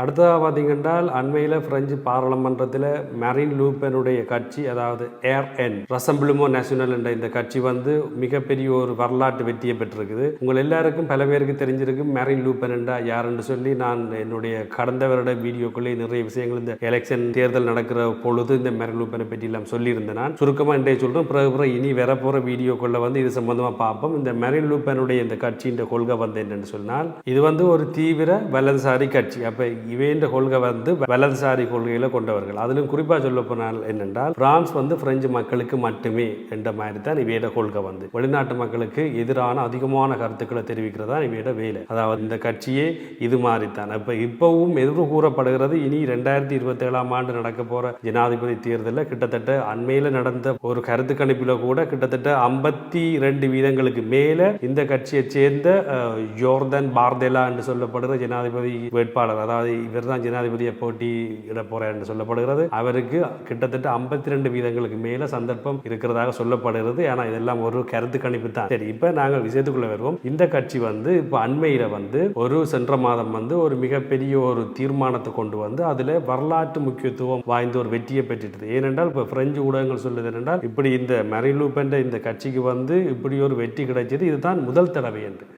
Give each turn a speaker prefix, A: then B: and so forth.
A: அடுத்ததாக பார்த்தீங்கன்னா அண்மையில் பிரெஞ்சு பாராளுமன்றத்தில் மெரின் லூப்பனுடைய கட்சி அதாவது ஏர் என் ரசம்பிளுமோ நேஷனல் என்ற இந்த கட்சி வந்து மிகப்பெரிய ஒரு வரலாற்று வெற்றியை பெற்றிருக்குது. உங்கள் எல்லாருக்கும் பல பேருக்கு தெரிஞ்சிருக்கும் மெரின் லூப்பன் என்றா யாருன்னு சொல்லி நான் என்னுடைய கடந்த வருட வீடியோக்குள்ளே நிறைய விஷயங்கள் இந்த எலெக்ஷன் தேர்தல் நடக்கிற பொழுது இந்த மெரின் லூப்பனை பற்றி எல்லாம் சொல்லியிருந்தேன் நான். சுருக்கமாக இன்றைய சொல்கிறேன் பிறகு பிறகு இனி வரப்போகிற வீடியோக்குள்ளே வந்து இது சம்பந்தமாக பார்ப்போம். இந்த மெரின் லூப்பனுடைய இந்த கட்சியின் கொள்கை வந்து என்னென்னு சொன்னால் இது வந்து ஒரு தீவிர வலதுசாரி கட்சி. அப்போ இவைன்ற கொள்கை வந்து வலதுசாரி கொள்கையில் கொண்டவர்கள். அதிலும் குறிப்பாக சொல்ல போனால் என்னென்றால் பிரான்ஸ் வந்து பிரெஞ்சு மக்களுக்கு மட்டுமே என்ற மாதிரி தான் இவையோட கொள்கை வந்து. வெளிநாட்டு மக்களுக்கு எதிரான அதிகமான கருத்துக்களை தெரிவிக்கிறதா இவையோட வேலை. அதாவது இந்த கட்சியே இது மாதிரி தான் இப்போ இப்போவும் எதிர்வு கூறப்படுகிறது. இனி ரெண்டாயிரத்தி இருபத்தி ஏழாம் ஆண்டு நடக்க போகிற ஜனாதிபதி தேர்தலில் கிட்டத்தட்ட அண்மையில் நடந்த ஒரு கருத்து கணிப்பில் கூட கிட்டத்தட்ட ஐம்பத்தி ரெண்டு வீதங்களுக்கு மேலே இந்த கட்சியை சேர்ந்த ஜோர்தன் பார்தெலா என்று சொல்லப்படுகிற ஜனாதிபதி வேட்பாளர் அதாவது இவர் தான் ஜனாதிபதியை போட்டியிட போகிறார் என்று சொல்லப்படுகிறது. அவருக்கு கிட்டத்தட்ட ஐம்பத்தி ரெண்டு வீதங்களுக்கு மேலே சந்தர்ப்பம் இருக்கிறதாக சொல்லப்படுகிறது. ஆனால் இதெல்லாம் ஒரு கருத்து கணிப்பு தான். சரி இப்போ நாங்கள் விஷயத்துக்குள்ள வருவோம். இந்த கட்சி வந்து இப்போ அண்மையில் வந்து ஒரு சென்ற மாதம் வந்து ஒரு மிகப்பெரிய ஒரு தீர்மானத்தை கொண்டு வந்து அதில் வரலாற்று முக்கியத்துவம் வாய்ந்த ஒரு வெற்றியை பெற்றுட்டது. ஏனென்றால் இப்போ பிரெஞ்சு ஊடகங்கள் சொல்லுது என்றால் இப்படி இந்த மெரிலூப் என்ற இந்த கட்சிக்கு வந்து இப்படி ஒரு வெற்றி கிடைச்சது. இதுதான் முதல் தடவை என்று.